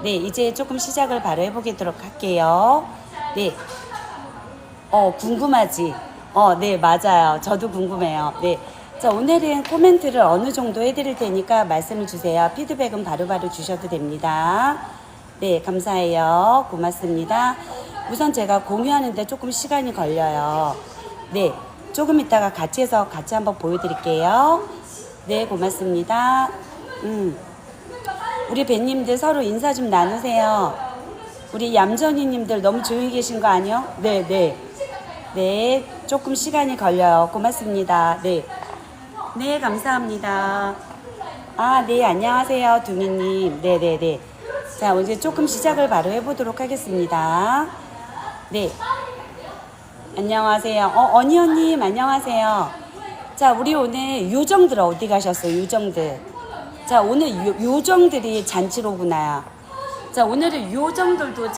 네, 이제 조금 시작을 바로 해보도록 할게요. 네. 어, 궁금하지? 어, 네, 맞아요. 저도 궁금해요. 네. 자, 오늘은 코멘트를 어느 정도 해드릴 테니까 말씀을 주세요. 피드백은 바로바로 주셔도 됩니다. 네, 감사해요. 고맙습니다. 우선 제가 공유하는데 조금 시간이 걸려요. 네, 조금 이따가 같이 해서 같이 한번 보여드릴게요. 네, 고맙습니다. 음. 우리 배님들 서로 인사 좀 나누세요. 우리 얌전이님들 너무 조용히 계신 거 아니요? 네, 네. 네, 조금 시간이 걸려요. 고맙습니다. 네. 네, 감사합니다. 아, 네, 안녕하세요, 둥이님. 네, 네, 네. 자, 이제 조금 시작을 바로 해보도록 하겠습니다. 네. 안녕하세요. 어, 어니언님, 안녕하세요. 자, 우리 오늘 요정들 어디 가셨어요, 요정들? 자, 오늘 요, 요정들이 잔치로구나. 자, 오늘은 요정들도